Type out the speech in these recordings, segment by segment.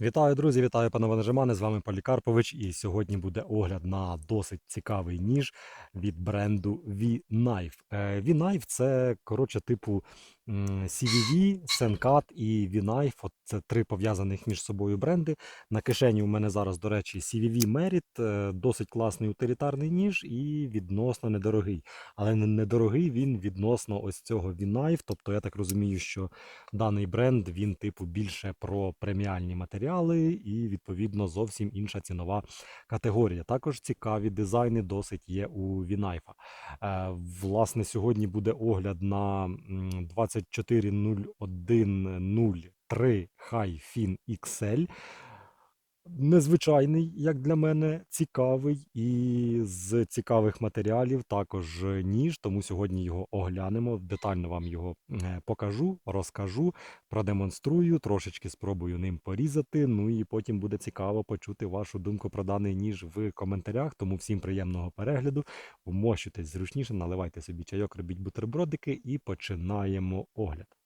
Вітаю, друзі! Вітаю, пане Ванежимане, З вами Полікарпович. І сьогодні буде огляд на досить цікавий ніж від бренду V-Knife. Е, V-Knife це коротше типу CVV, Sencut і V-Knife. От Це три пов'язаних між собою бренди. На кишені у мене зараз, до речі, CVV Merit, е, досить класний утилітарний ніж і відносно недорогий. Але недорогий він відносно ось цього V-Knife. Тобто я так розумію, що даний бренд він типу більше про преміальні матеріали і відповідно зовсім інша цінова категорія. Також цікаві дизайни досить є у Вінайфа. Е, власне, сьогодні буде огляд на м, 240103 Hi-Fin XL незвичайний, як для мене, цікавий і з цікавих матеріалів також ніж, тому сьогодні його оглянемо. Детально вам його е, покажу, розкажу, продемонструю, трошечки спробую ним порізати. Ну і потім буде цікаво почути вашу думку про даний ніж в коментарях. Тому всім приємного перегляду. Вмощуйтесь зручніше, наливайте собі чайок, робіть бутербродики і починаємо огляд.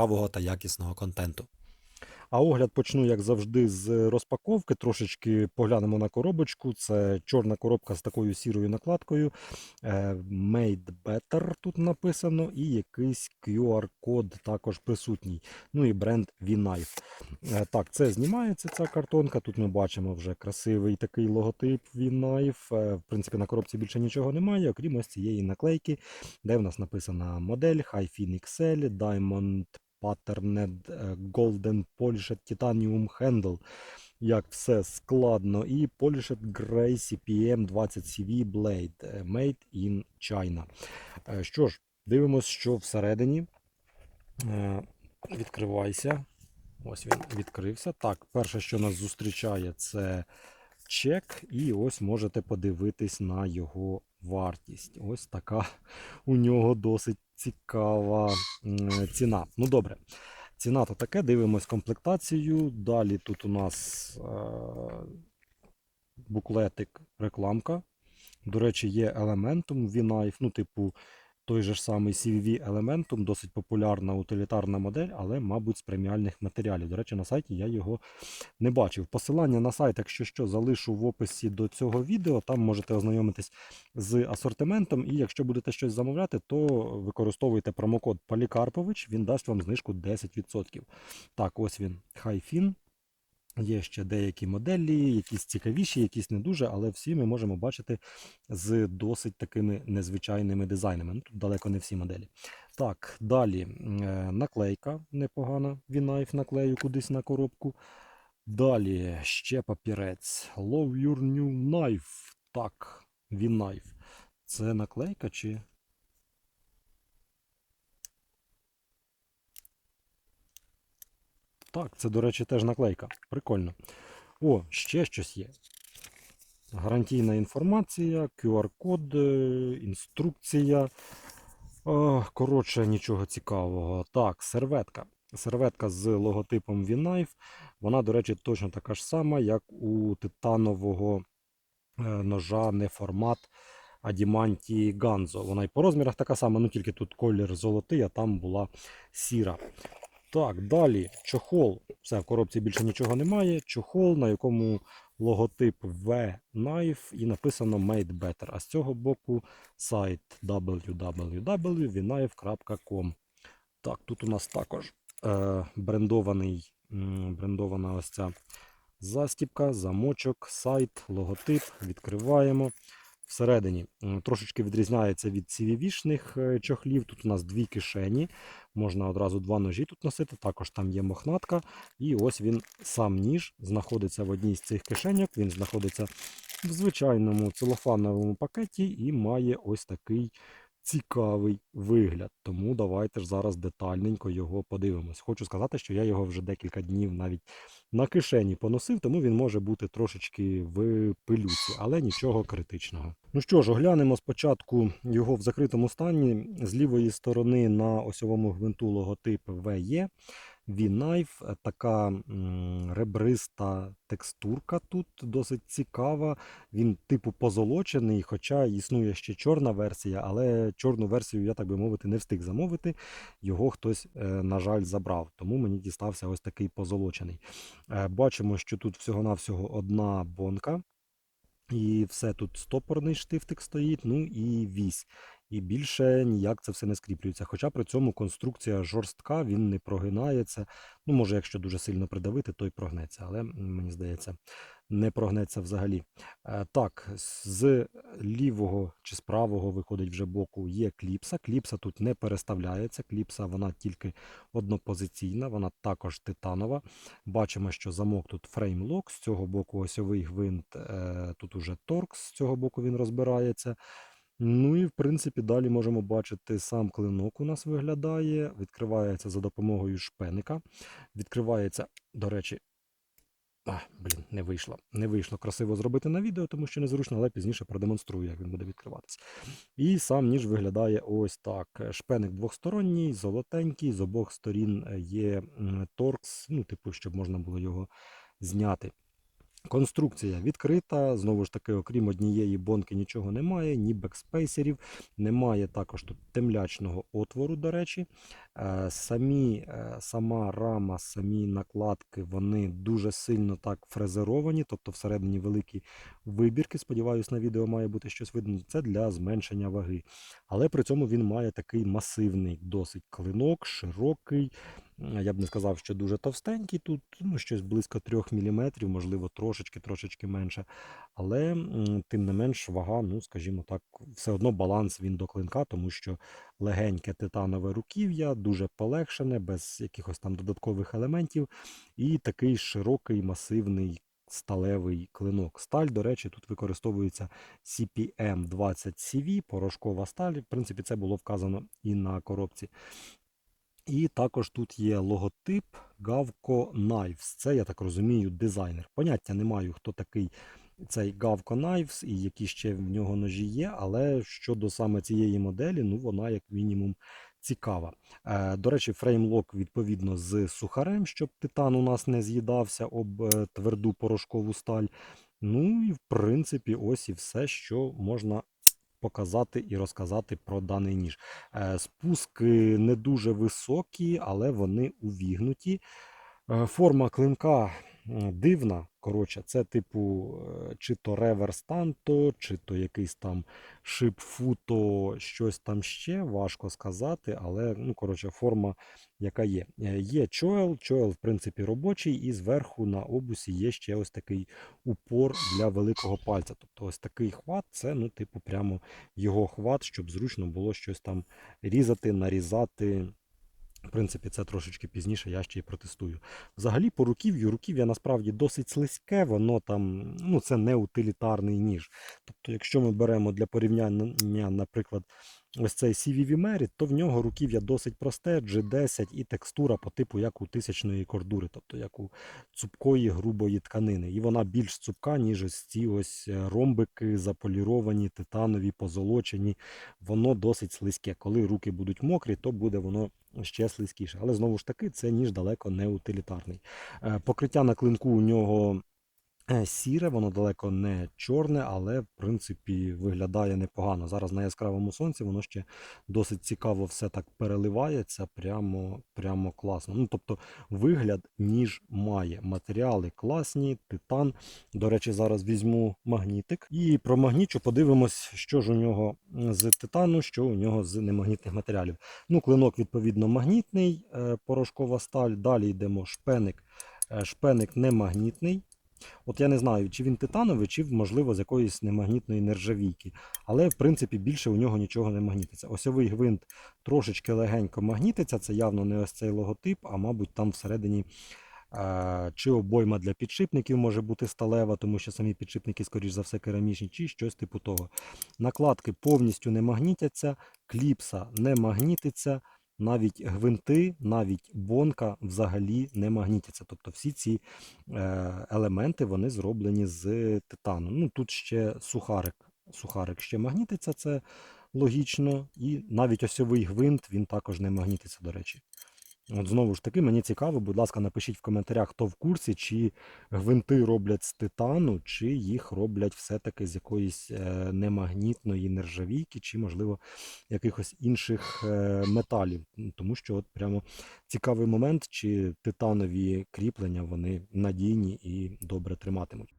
цікавого та якісного контенту. А огляд почну, як завжди, з розпаковки. Трошечки поглянемо на коробочку. Це чорна коробка з такою сірою накладкою. Е, Made Better тут написано, і якийсь QR-код також присутній. Ну і бренд V-Knife. Е, Так, це знімається ця картонка. Тут ми бачимо вже красивий такий логотип V-Knife. Е, В принципі, на коробці більше нічого немає, окрім ось цієї наклейки, де в нас написана модель Hi-Fin XL, Diamond Patterned Golden Polished Titanium Handle. Як все складно. І Polished Grey CPM 20 CV Blade Made in China. Що ж, дивимось, що всередині. Е, Відкривайся. Ось він відкрився. Так, перше, що нас зустрічає, це чек. І ось можете подивитись на його вартість. Ось така у нього досить цікава ціна. Ну добре. Ціна то таке, дивимось комплектацію. Далі тут у нас е, буклетик, рекламка. До речі, є Elementum V-Knife, ну, типу, той же ж самий CVV Elementum, досить популярна утилітарна модель, але, мабуть, з преміальних матеріалів. До речі, на сайті я його не бачив. Посилання на сайт, якщо що, залишу в описі до цього відео. Там можете ознайомитись з асортиментом. І якщо будете щось замовляти, то використовуйте промокод Полікарпович, він дасть вам знижку 10%. Так, ось він, Hi-Fin. Є ще деякі моделі, якісь цікавіші, якісь не дуже, але всі ми можемо бачити з досить такими незвичайними дизайнами. Ну, тут далеко не всі моделі. Так, далі е, наклейка непогана. Вінайф наклею кудись на коробку. Далі ще папірець. Love your new knife. Так, Вінайф. Це наклейка чи. Так, це, до речі, теж наклейка. Прикольно. О, ще щось є. Гарантійна інформація, QR-код, е, інструкція. О, Коротше, нічого цікавого. Так, серветка. Серветка з логотипом V-Knife. Вона, до речі, точно така ж сама, як у титанового е, ножа не формат Адіманті Ганзо. Вона і по розмірах така сама, ну тільки тут колір золотий, а там була сіра. Так, далі чохол. Все, в коробці більше нічого немає. Чохол, на якому логотип V-Knife і написано Made Better. А з цього боку сайт www.vknife.com. Так, тут у нас також е, брендований, брендована ось ця застіпка, замочок, сайт, логотип. Відкриваємо. Всередині трошечки відрізняється від CVV-шних е, чохлів. Тут у нас дві кишені. Можна одразу два ножі тут носити. Також там є мохнатка. І ось він сам ніж знаходиться в одній з цих кишеньок. Він знаходиться в звичайному целофановому пакеті і має ось такий цікавий вигляд. Тому давайте ж зараз детальненько його подивимось. Хочу сказати, що я його вже декілька днів навіть на кишені поносив, тому він може бути трошечки в пилюці, але нічого критичного. Ну що ж, оглянемо спочатку його в закритому стані. З лівої сторони на осьовому гвинту логотип VE. V-Knife, така ребриста текстурка тут досить цікава. Він типу позолочений, хоча існує ще чорна версія, але чорну версію, я так би мовити, не встиг замовити. Його хтось, е, на жаль, забрав. Тому мені дістався ось такий позолочений. Е, Бачимо, що тут всього-навсього одна бонка. І все тут стопорний штифтик стоїть, ну і вісь. І більше ніяк це все не скріплюється. Хоча при цьому конструкція жорстка, він не прогинається. Ну, може, якщо дуже сильно придавити, то й прогнеться, але мені здається, не прогнеться взагалі. Е, Так, з лівого чи з правого виходить вже боку є кліпса. Кліпса тут не переставляється. Кліпса вона тільки однопозиційна, вона також титанова. Бачимо, що замок тут фреймлок, з цього боку осьовий гвинт, е, тут уже торкс, з цього боку він розбирається. Ну і в принципі далі можемо бачити сам клинок у нас виглядає. Відкривається за допомогою шпеника. Відкривається, до речі, а, блін, не вийшло. Не вийшло красиво зробити на відео, тому що незручно, але пізніше продемонструю, як він буде відкриватися. І сам ніж виглядає ось так. Шпеник двохсторонній, золотенький, з обох сторін е, є торкс, ну, типу, щоб можна було його зняти. Конструкція відкрита. Знову ж таки, окрім однієї бонки, нічого немає, ні бекспейсерів, немає також тут темлячного отвору, до речі. Е, Самі, е, Сама рама, самі накладки, вони дуже сильно так фрезеровані, тобто всередині великі вибірки. Сподіваюсь, на відео має бути щось видно. Це для зменшення ваги. Але при цьому він має такий масивний досить клинок, широкий. Я б не сказав, що дуже товстенький тут, ну, щось близько 3 мм, можливо, трошечки-трошечки менше. Але тим не менш вага, ну, скажімо так, все одно баланс він до клинка, тому що легеньке титанове руків'я, дуже полегшене, без якихось там додаткових елементів. І такий широкий масивний сталевий клинок. Сталь, до речі, тут використовується CPM 20CV, порошкова сталь. В принципі, це було вказано і на коробці. І також тут є логотип Gavco Knives. Це, я так розумію, дизайнер. Поняття не маю, хто такий цей Gavco Knives і які ще в нього ножі є, але щодо саме цієї моделі, ну вона як мінімум цікава. Е, до речі, фреймлок відповідно з сухарем, щоб титан у нас не з'їдався об е, тверду порошкову сталь. Ну і в принципі, ось і все, що можна показати і розказати про даний ніж. Е, Спуски не дуже високі, але вони увігнуті. Е, Форма клинка дивна. Коротше, це типу е, чи то реверс танто, чи то якийсь там шип-футо, щось там ще, важко сказати, але ну, коротше, форма, яка є. Е, Є чоел, чоел, в принципі, робочий, і зверху на обусі є ще ось такий упор для великого пальця. Тобто ось такий хват, це, ну, типу, прямо його хват, щоб зручно було щось там різати, нарізати. В принципі, це трошечки пізніше я ще й протестую. Взагалі, по руків'ю, руків'я насправді досить слизьке, воно там, ну це не утилітарний ніж. Тобто, якщо ми беремо для порівняння, наприклад, ось цей CVV Merit, то в нього руків'я досить просте, G10 і текстура по типу як у тисячної кордури, тобто як у цупкої грубої тканини. І вона більш цупка, ніж ось ці ось е, ромбики, заполіровані, титанові, позолочені. Воно досить слизьке. Коли руки будуть мокрі, то буде воно ще слизькіше. Але знову ж таки, це ніж далеко не утилітарний. Е, Покриття на клинку у нього сіре, воно далеко не чорне, але в принципі виглядає непогано. Зараз на яскравому сонці воно ще досить цікаво все так переливається, прямо, прямо класно. Ну, тобто вигляд ніж має. Матеріали класні, титан. До речі, зараз візьму магнітик і промагнічу, подивимось, що ж у нього з титану, що у нього з немагнітних матеріалів. Ну, клинок, відповідно, магнітний, е, порошкова сталь. Далі йдемо шпеник. Е, Шпеник немагнітний. От я не знаю, чи він титановий, чи, можливо, з якоїсь немагнітної нержавійки. Але, в принципі, більше у нього нічого не магнітиться. Осьовий гвинт трошечки легенько магнітиться. Це явно не ось цей логотип, а мабуть, там всередині Е, Чи обойма для підшипників може бути сталева, тому що самі підшипники, скоріш за все, керамічні, чи щось типу того. Накладки повністю не магнітяться, кліпса не магнітиться, навіть гвинти, навіть бонка взагалі не магнітяться. Тобто всі ці е, елементи вони зроблені з титану. Ну, тут ще сухарик. Сухарик ще магнітиться, це логічно. І навіть осьовий гвинт він також не магнітиться, до речі. От знову ж таки, мені цікаво, будь ласка, напишіть в коментарях, хто в курсі, чи гвинти роблять з титану, чи їх роблять все-таки з якоїсь е, немагнітної нержавійки, чи, можливо, якихось інших е, металів. Тому що от прямо цікавий момент, чи титанові кріплення вони надійні і добре триматимуть.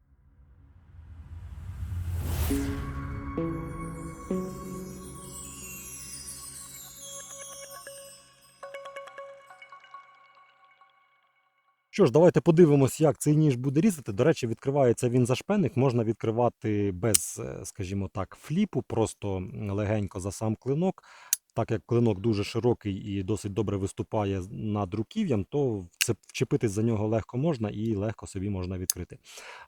Що ж, давайте подивимось, як цей ніж буде різати. До речі, відкривається він за шпеник, можна відкривати без, е, скажімо так, фліпу, просто легенько за сам клинок. Так як клинок дуже широкий і досить добре виступає над руків'ям, то вчепитись за нього легко можна і легко собі можна відкрити.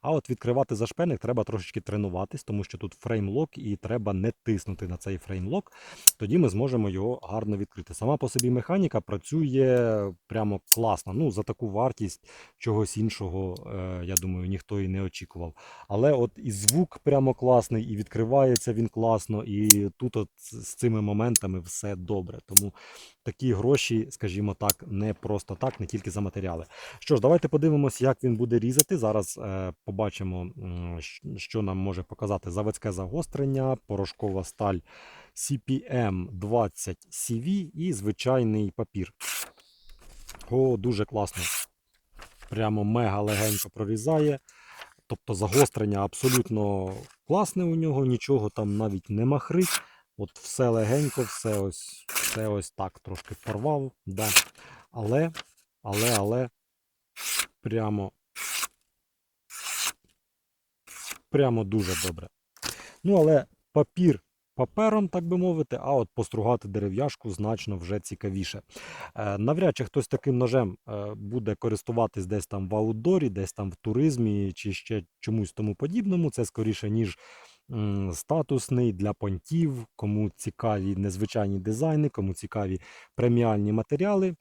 А от відкривати за шпеник треба трошечки тренуватись, тому що тут фреймлок і треба не тиснути на цей фреймлок. Тоді ми зможемо його гарно відкрити. Сама по собі механіка працює прямо класно. Ну, за таку вартість чогось іншого, е, я думаю, ніхто і не очікував. Але от і звук прямо класний, і відкривається він класно, і тут от з цими моментами все добре. Тому такі гроші, скажімо так, не просто так, не тільки за матеріали. Що ж, давайте подивимось, як він буде різати. Зараз е, побачимо, що нам може показати заводське загострення, порошкова сталь CPM 20 CV і звичайний папір. О, дуже класно. Прямо мега легенько прорізає. Тобто загострення абсолютно класне у нього, нічого там навіть не махрить. От все легенько, все ось, все ось так трошки порвав. Да. Але, але, але прямо, прямо дуже добре. Ну, але папір папером, так би мовити, а от постругати дерев'яшку значно вже цікавіше. Е, навряд чи хтось таким ножем е, буде користуватись десь там в аутдорі, десь там в туризмі чи ще чомусь тому подібному. Це скоріше, ніж статусний для понтів, кому цікаві незвичайні дизайни, кому цікаві преміальні матеріали.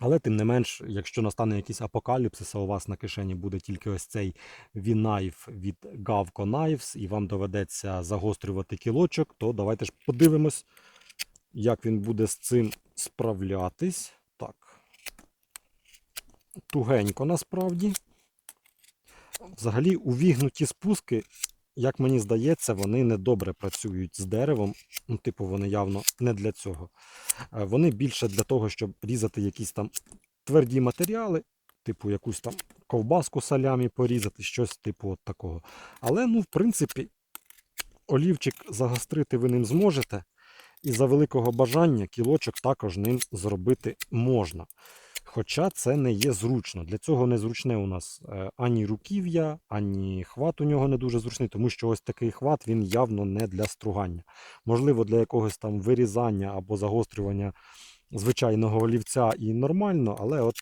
Але тим не менш, якщо настане якийсь апокаліпсис, а у вас на кишені буде тільки ось цей V-Knife від Gavco Knives, і вам доведеться загострювати кілочок, то давайте ж подивимось, як він буде з цим справлятись. Так. Тугенько насправді. Взагалі, увігнуті спуски, як мені здається, вони недобре працюють з деревом. Ну, типу, вони явно не для цього. Е, Вони більше для того, щоб різати якісь там тверді матеріали, типу якусь там ковбаску салямі порізати, щось типу от такого. Але, ну, в принципі, олівчик загострити ви ним зможете. І за великого бажання кілочок також ним зробити можна. Хоча це не є зручно. Для цього не зручне у нас е, ані руків'я, ані хват у нього не дуже зручний, тому що ось такий хват він явно не для стругання. Можливо, для якогось там вирізання або загострювання звичайного олівця і нормально, але от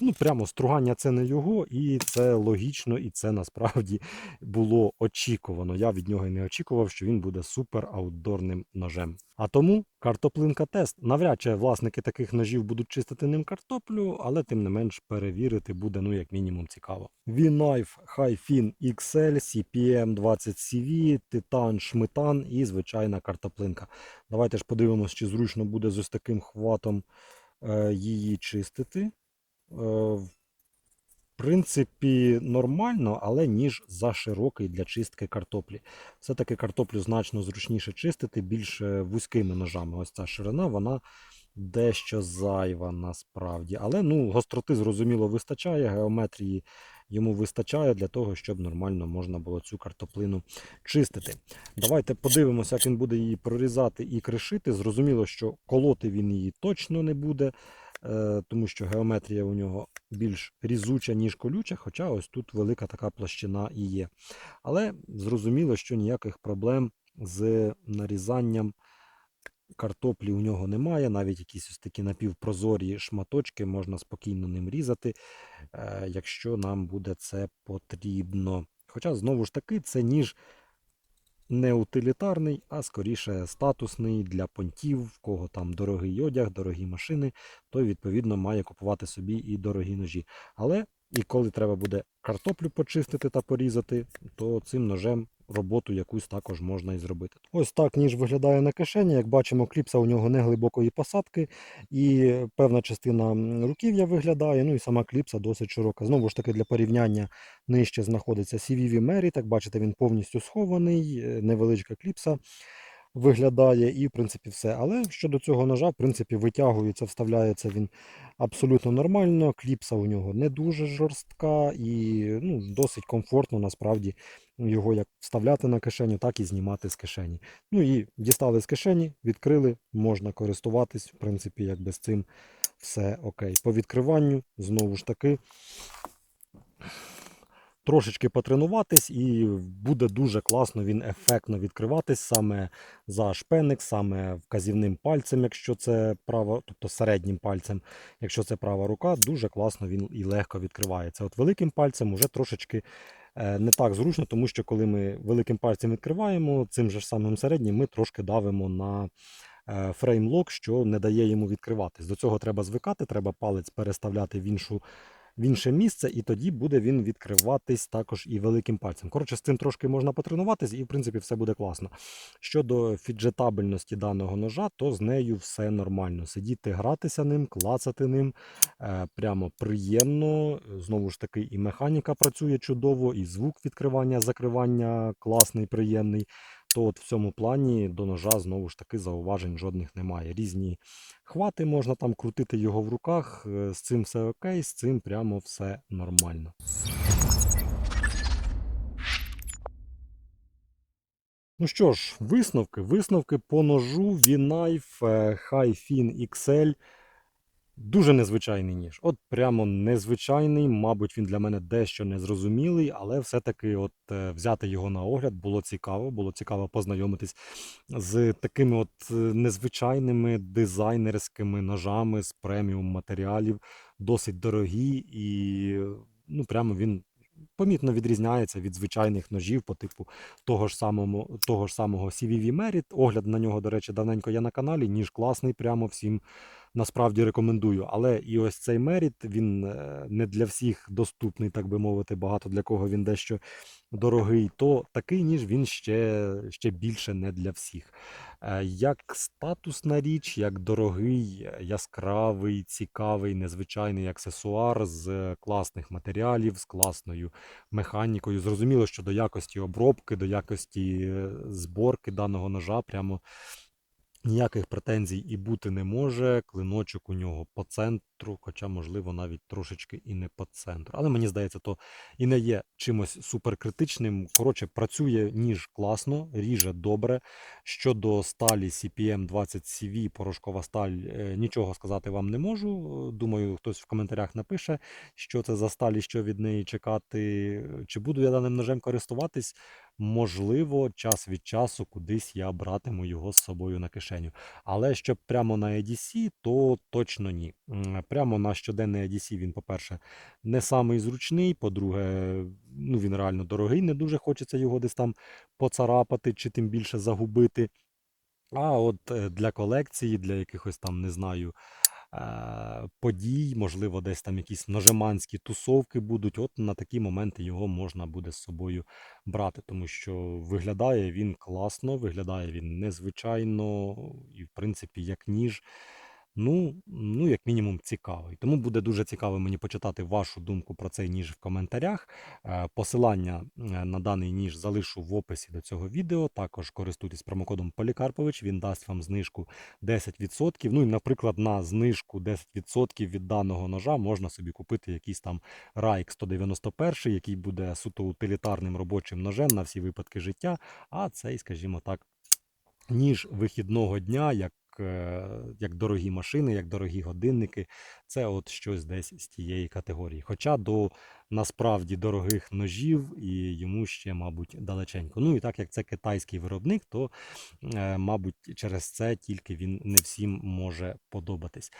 ну, прямо стругання це не його, і це логічно, і це насправді було очікувано. Я від нього і не очікував, що він буде супер аутдорним ножем. А тому картоплинка тест. Навряд чи власники таких ножів будуть чистити ним картоплю, але тим не менш перевірити буде ну як мінімум цікаво. V-Knife Hi-Fin XL CPM 20 CV, Titan Шмитан і звичайна картоплинка. Давайте ж подивимось, чи зручно буде з ось таким хватом е, її чистити. Е, в принципі, нормально, але ніж за широкий для чистки картоплі. Все-таки картоплю значно зручніше чистити більш вузькими ножами. Ось ця ширина, вона дещо зайва насправді. Але ну, гостроти, зрозуміло, вистачає, геометрії йому вистачає для того, щоб нормально можна було цю картоплину чистити. Давайте подивимося, як він буде її прорізати і кришити. Зрозуміло, що колоти він її точно не буде, е, тому що геометрія у нього більш різуча, ніж колюча, хоча ось тут велика така площина і є. Але зрозуміло, що ніяких проблем з нарізанням картоплі у нього немає, навіть якісь ось такі напівпрозорі шматочки можна спокійно ним різати, е, якщо нам буде це потрібно. Хоча, знову ж таки, це ніж не утилітарний, а скоріше статусний для понтів, в кого там дорогий одяг, дорогі машини, той відповідно має купувати собі і дорогі ножі. Але і коли треба буде картоплю почистити та порізати, то цим ножем роботу якусь також можна і зробити. Ось так ніж виглядає на кишені. Як бачимо, кліпса у нього не глибокої посадки, і певна частина руків'я виглядає, ну і сама кліпса досить широка. Знову ж таки, для порівняння нижче знаходиться CVV Mary, так бачите, він повністю схований, е, невеличка кліпса виглядає, і в принципі все. Але щодо цього ножа, в принципі, витягується, вставляється він абсолютно нормально. Кліпса у нього не дуже жорстка і ну, досить комфортно насправді його як вставляти на кишеню, так і знімати з кишені. Ну і дістали з кишені, відкрили, можна користуватись, в принципі, якби з цим все окей. По відкриванню, знову ж таки, трошечки потренуватись, і буде дуже класно він ефектно відкриватись саме за шпеник, саме вказівним пальцем, якщо це права, тобто середнім пальцем, якщо це права рука, дуже класно він і легко відкривається. От великим пальцем уже трошечки е, не так зручно, тому що коли ми великим пальцем відкриваємо, цим же самим середнім ми трошки давимо на е, фреймлок, що не дає йому відкриватись. До цього треба звикати, треба палець переставляти в іншу. В інше місце, і тоді буде він відкриватись також і великим пальцем. Коротше, з цим трошки можна потренуватись, і в принципі все буде класно. Щодо фіджетабельності даного ножа, то з нею все нормально. Сидіти, гратися ним, клацати ним е, прямо приємно. Знову ж таки, і механіка працює чудово, і звук відкривання, закривання класний, приємний. То от в цьому плані до ножа знову ж таки зауважень жодних немає. Різні хвати можна там крутити його в руках. е, З цим все окей, з цим прямо все нормально. Ну що ж, висновки. Висновки по ножу е, Hi-Fin XL. Дуже незвичайний ніж. От прямо незвичайний. Мабуть, він для мене дещо незрозумілий, але все-таки от е, взяти його на огляд було цікаво. Було цікаво познайомитись з такими от е, незвичайними дизайнерськими ножами з преміум матеріалів, досить дорогі, і ну прямо він помітно відрізняється від звичайних ножів по типу того ж самого, того ж самого CVV Merit. Огляд на нього, до речі, давненько є на каналі. Ніж класний, прямо всім насправді рекомендую. Але і ось цей Merit, він е, не для всіх доступний, так би мовити, багато для кого він дещо дорогий. То такий ніж він ще, ще більше не для всіх. Е, Як статусна річ, як дорогий, е, яскравий, цікавий, незвичайний аксесуар з класних матеріалів, з класною механікою. Зрозуміло, що до якості обробки, до якості зборки даного ножа прямо ніяких претензій і бути не може. Клиночок у нього по центру, хоча, можливо, навіть трошечки і не по центру. Але мені здається, то і не є чимось суперкритичним. Коротше, працює ніж класно, ріже добре. Щодо сталі CPM 20 CV, порошкова сталь, е, нічого сказати вам не можу. Думаю, хтось в коментарях напише, що це за сталь і що від неї чекати. Чи буду я даним ножем користуватись? Можливо, час від часу кудись я братиму його з собою на кишеню. Але щоб прямо на EDC, то точно ні. Прямо на щоденний EDC він, по-перше, не самий зручний. По-друге, ну він реально дорогий, не дуже хочеться його десь там поцарапати чи тим більше загубити. А от е, для колекції, для якихось там, не знаю, подій, можливо, десь там якісь ножеманські тусовки будуть. От на такі моменти його можна буде з собою брати, тому що виглядає він класно, виглядає він незвичайно, і, в принципі, як ніж. Ну, ну, як мінімум, цікавий. Тому буде дуже цікаво мені почитати вашу думку про цей ніж в коментарях. Е, Посилання е, на даний ніж залишу в описі до цього відео. Також користуйтесь промокодом Полікарпович, він дасть вам знижку 10%. Ну і, наприклад, на знижку 10% від даного ножа можна собі купити якийсь там Райк 191, який буде суто утилітарним робочим ножем на всі випадки життя. А цей, скажімо так, ніж вихідного дня, як як дорогі машини, як дорогі годинники. Це от щось десь з тієї категорії. Хоча до насправді дорогих ножів і йому ще, мабуть, далеченько. Ну і так як це китайський виробник, то, е, мабуть, через це тільки він не всім може подобатись.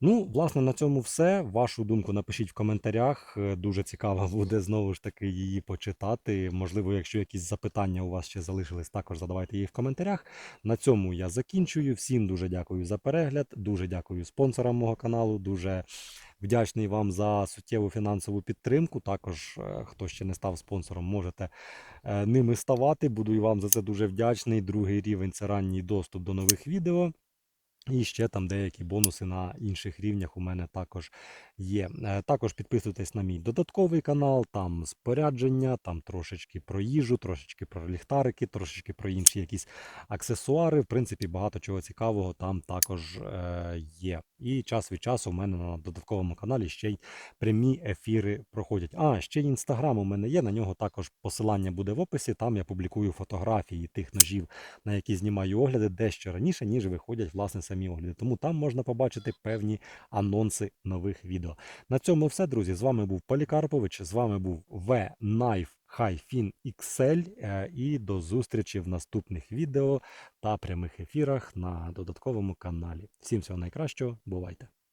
Ну, власне, на цьому все. Вашу думку напишіть в коментарях. Е, Дуже цікаво буде знову ж таки її почитати. Можливо, якщо якісь запитання у вас ще залишились, також задавайте їх в коментарях. На цьому я закінчую. Всім дуже дякую за перегляд. Дуже дякую спонсорам мого каналу. Дуже вдячний вам за суттєву фінансову підтримку. Також, е, хто ще не став спонсором, можете е, ними ставати. Буду і вам за це дуже вдячний. Другий рівень це ранній доступ до нових відео. І ще там деякі бонуси на інших рівнях у мене також є. Е, Також підписуйтесь на мій додатковий канал, там спорядження, там трошечки про їжу, трошечки про ліхтарики, трошечки про інші якісь аксесуари. В принципі, багато чого цікавого там також е, є. І час від часу у мене на додатковому каналі ще й прямі ефіри проходять. А, ще й інстаграм у мене є. На нього також посилання буде в описі. Там я публікую фотографії тих ножів, на які знімаю огляди дещо раніше, ніж виходять власне самі огляди. Тому там можна побачити певні анонси нових відео. На цьому все, друзі. З вами був Полікарпович. З вами був V Knife Hi-Fin XL. е, І до зустрічі в наступних відео та прямих ефірах на додатковому каналі. Всім всього найкращого, бувайте!